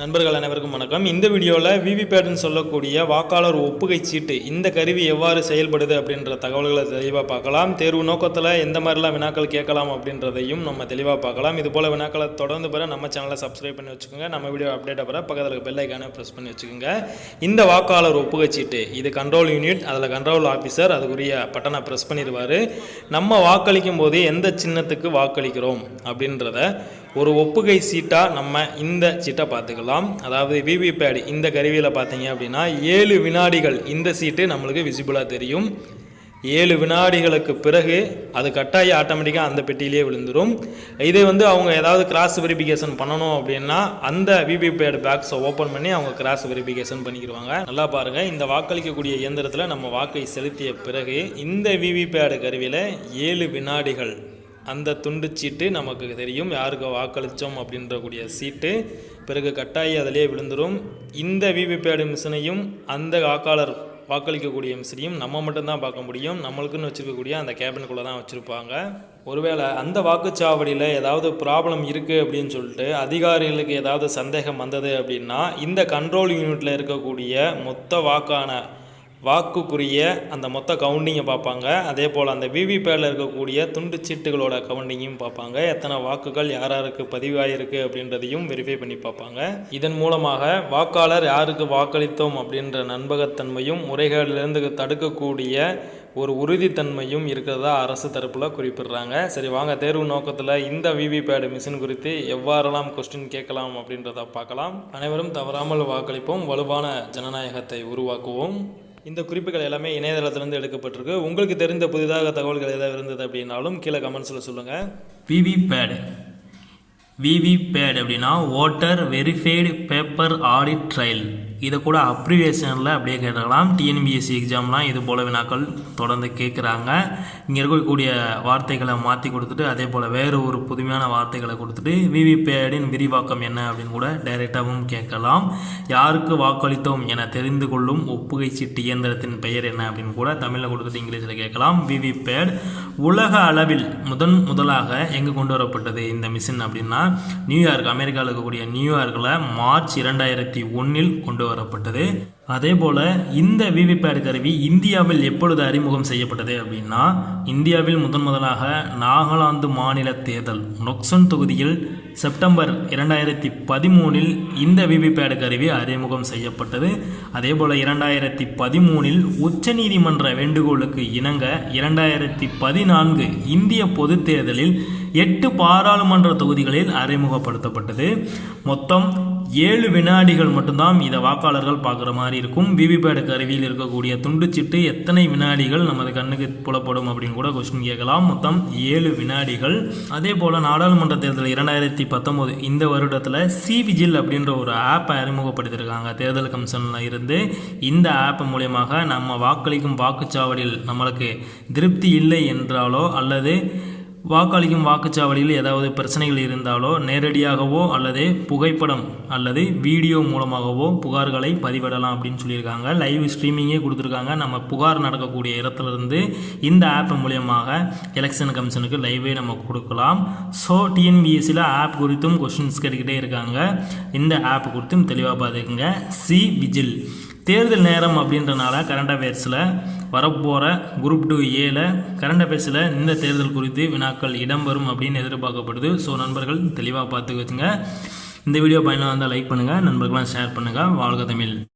நண்பர்கள் அனைவருக்கும் வணக்கம். இந்த வீடியோவில் விவிபேட்னு சொல்லக்கூடிய வாக்காளர் ஒப்புகை சீட்டு இந்த கருவி எவ்வாறு செயல்படுது அப்படின்ற தகவல்களை தெளிவாக பார்க்கலாம். தேர்வு நோக்கத்தில் எந்த மாதிரிலாம் வினாக்கள் கேட்கலாம் அப்படின்றதையும் நம்ம தெளிவாக பார்க்கலாம். இது போல் வினாக்களை தொடர்ந்து பெற நம்ம சேனலை சப்ஸ்கிரைப் பண்ணி வச்சுக்கோங்க. நம்ம வீடியோ அப்டேட் பெற பக்கத்தில் பெல் ஐக்கானை ப்ரெஸ் பண்ணி வச்சுக்கோங்க. இந்த வாக்காளர் ஒப்புகை சீட்டு இது கண்ட்ரோல் யூனிட் அதில் கண்ட்ரோல் ஆஃபீஸர் அதுக்குரிய பட்டனை ப்ரெஸ் பண்ணிடுவார். நம்ம வாக்களிக்கும் போது எந்த சின்னத்துக்கு வாக்களிக்கிறோம் அப்படின்றத ஒரு ஒப்புகை சீட்டாக நம்ம இந்த சீட்டை பார்த்துக்கலாம். அதாவது விவிபேட் இந்த கருவியில் பார்த்தீங்க அப்படின்னா ஏழு வினாடிகள் இந்த சீட்டு நம்மளுக்கு விசிபிளாக தெரியும். ஏழு வினாடிகளுக்கு பிறகு அது கட்டாயி ஆட்டோமேட்டிக்காக அந்த பெட்டியிலே விழுந்துடும் இதே வந்து அவங்க ஏதாவது கிராஸ் வெரிஃபிகேஷன் பண்ணணும் அப்படின்னா அந்த விவிபேட் பேக்ஸை ஓப்பன் பண்ணி அவங்க கிராஸ் வெரிஃபிகேஷன் பண்ணிக்கிடுவாங்க நல்லா பாருங்கள் இந்த வாக்களிக்கக்கூடிய இயந்திரத்தில் நம்ம வாக்கை செலுத்திய பிறகு இந்த விவிபேட் கருவியில் ஏழு வினாடிகள் அந்த துண்டு சீட்டு நமக்கு தெரியும். யாருக்கு வாக்களித்தோம் அப்படின்ற கூடிய சீட்டு. பிறகு கட்டாயி அதிலே விழுந்துடும் இந்த விவிபேடு மிஷினையும் அந்த வாக்காளர் வாக்களிக்கக்கூடிய மிஷினையும் நம்ம மட்டும்தான் பார்க்க முடியும். நம்மளுக்குன்னு வச்சுருக்கக்கூடிய அந்த கேபினுக்குள்ளே தான் வச்சுருப்பாங்க. ஒருவேளை அந்த வாக்குச்சாவடியில் ஏதாவது ப்ராப்ளம் இருக்குது அப்படின்னு சொல்லிட்டு அதிகாரிகளுக்கு ஏதாவது சந்தேகம் வந்தது அப்படின்னா இந்த கண்ட்ரோல் யூனிட்டில் இருக்கக்கூடிய மொத்த வாக்கான வாக்குக்குரிய அந்த மொத்த கவுண்டிங்கை பார்ப்பாங்க. அதே போல் அந்த விவிபேடில் இருக்கக்கூடிய துண்டு சீட்டுகளோட கவுண்டிங்கையும் பார்ப்பாங்க. எத்தனை வாக்குகள் யார் யாருக்கு பதிவாயிருக்கு அப்படின்றதையும் வெரிஃபை பண்ணி பார்ப்பாங்க. இதன் மூலமாக வாக்காளர் யாருக்கு வாக்களித்தோம் அப்படின்ற நண்பகத்தன்மையும் முறைகேடிலிருந்து தடுக்கக்கூடிய ஒரு உறுதித்தன்மையும் இருக்கிறதா அரசு தரப்பில் குறிப்பிடுறாங்க. சரி வாங்க தேர்வு நோக்கத்தில் இந்த விவிபேடு மிஷின் குறித்து எவ்வாறெல்லாம் கொஸ்டின் கேட்கலாம் அப்படின்றத பார்க்கலாம். அனைவரும் தவறாமல் வாக்களிப்போம். வலுவான ஜனநாயகத்தை உருவாக்குவோம். இந்த குறிப்புகள் எல்லாமே இணையதளத்திலிருந்து எடுக்கப்பட்டிருக்கு. உங்களுக்கு தெரிந்த புதிதாக தகவல்கள் ஏதாவது இருந்தது அப்படின்னாலும் கீழே கமெண்ட்ஸில் சொல்லுங்கள் பிவி பேடு விவிபேட் அப்படின்னா voter verified paper audit trial. இதை கூட அப்ரிவேஷனில் அப்படியே கேட்டுக்கலாம் டிஎன்பிஎஸ்சி எக்ஸாம்லாம் இது போல வினாக்கள் தொடர்ந்து கேட்குறாங்க. இங்கே இருக்கக்கூடிய வார்த்தைகளை மாற்றி கொடுத்துட்டு அதே போல் வேறு ஒரு புதுமையான வார்த்தைகளை கொடுத்துட்டு விவிபேடின் விரிவாக்கம் என்ன அப்படின்னு கூட டைரெக்டாகவும் கேட்கலாம். யாருக்கு வாக்களித்தோம் என தெரிந்து கொள்ளும் ஒப்புகை சீட்டு இயந்திரத்தின் பெயர் என்ன அப்படின்னு கூட தமிழில் கொடுத்துட்டு இங்கிலீஷில் கேட்கலாம். விவிபேட் உலக அளவில் முதன் முதலாக எங்கே கொண்டு வரப்பட்டது இந்த மிஷின் அப்படின்னா நியூயார்க் அமெரிக்காவில் இருக்கக்கூடிய நியூயார்க்கில் மார்ச் இரண்டாயிரத்தி ஒன்றில் கொண்டு வரப்பட்டது. அதே போல் இந்த விவிபேட் கருவி இந்தியாவில் எப்பொழுது அறிமுகம் செய்யப்பட்டது அப்படின்னா இந்தியாவில் முதன் முதலாக நாகாலாந்து மாநில தேர்தல் நொக்சன் தொகுதியில் செப்டம்பர் இரண்டாயிரத்தி பதிமூணில் இந்த விவிபேட் கருவி அறிமுகம் செய்யப்பட்டது. அதே போல் இரண்டாயிரத்தி பதிமூணில் உச்சநீதிமன்ற வேண்டுகோளுக்கு இணங்க இரண்டாயிரத்தி பதினான்கு இந்திய பொதுத் தேர்தலில் எட்டு பாராளுமன்ற தொகுதிகளில் அறிமுகப்படுத்தப்பட்டது. மொத்தம் ஏழு வினாடிகள் மட்டும்தான் இதை வாக்காளர்கள் பார்க்குற மாதிரி இருக்கும். விவிபேட் கருவியில் இருக்கக்கூடிய துண்டுச்சிட்டு எத்தனை வினாடிகள் நமது கண்ணுக்கு புலப்படும் அப்படின்னு கூட கொஸ்டின் கேட்கலாம். மொத்தம் ஏழு வினாடிகள். அதே போல் நாடாளுமன்ற தேர்தல் இரண்டாயிரத்தி பத்தொம்போது இந்த வருடத்தில் சி விஜில் அப்படின்ற ஒரு ஆப்பை அறிமுகப்படுத்தியிருக்காங்க. தேர்தல் கமிஷனில் இருந்து இந்த ஆப் மூலியமாக நம்ம வாக்களிக்கும் வாக்குச்சாவடியில் நம்மளுக்கு திருப்தி இல்லை என்றாலோ அல்லது வாக்களிக்கும் வாக்குச்சாவடியில் ஏதாவது பிரச்சனைகள் இருந்தாலோ நேரடியாகவோ அல்லது புகைப்படம் அல்லது வீடியோ மூலமாகவோ புகார்களை பதிவிடலாம் அப்படின்னு சொல்லியிருக்காங்க. லைவ் ஸ்ட்ரீமிங்கே கொடுத்துருக்காங்க. நம்ம புகார் நடக்கக்கூடிய இடத்துலேருந்து இந்த ஆப் மூலியமாக எலெக்ஷன் கமிஷனுக்கு லைவே நம்ம கொடுக்கலாம். ஸோ டிஎன்பிஎஸ்சியில் ஆப் குறித்தும் கொஷின்ஸ் கேட்டுக்கிட்டே இருக்காங்க. இந்த ஆப் குறித்தும் தெளிவாக பார்த்துக்குங்க. சி விஜில் தேர்தல் நேரம் அப்படின்றனால கரண்ட் அஃபேர்ஸில் வரப்போகிற குரூப் டூ ஏல கரண்ட் அஃபேர்ஸில் இந்த தேர்தல் குறித்து வினாக்கள் இடம்பெறும் அப்படின்னு எதிர்பார்க்கப்படுது. ஸோ நண்பர்கள் தெளிவாக பார்த்து வச்சுங்க. இந்த வீடியோ பயனாக இருந்தால் லைக் பண்ணுங்கள் நண்பர்களாம் ஷேர் பண்ணுங்கள் வாழ்க தமிழ்.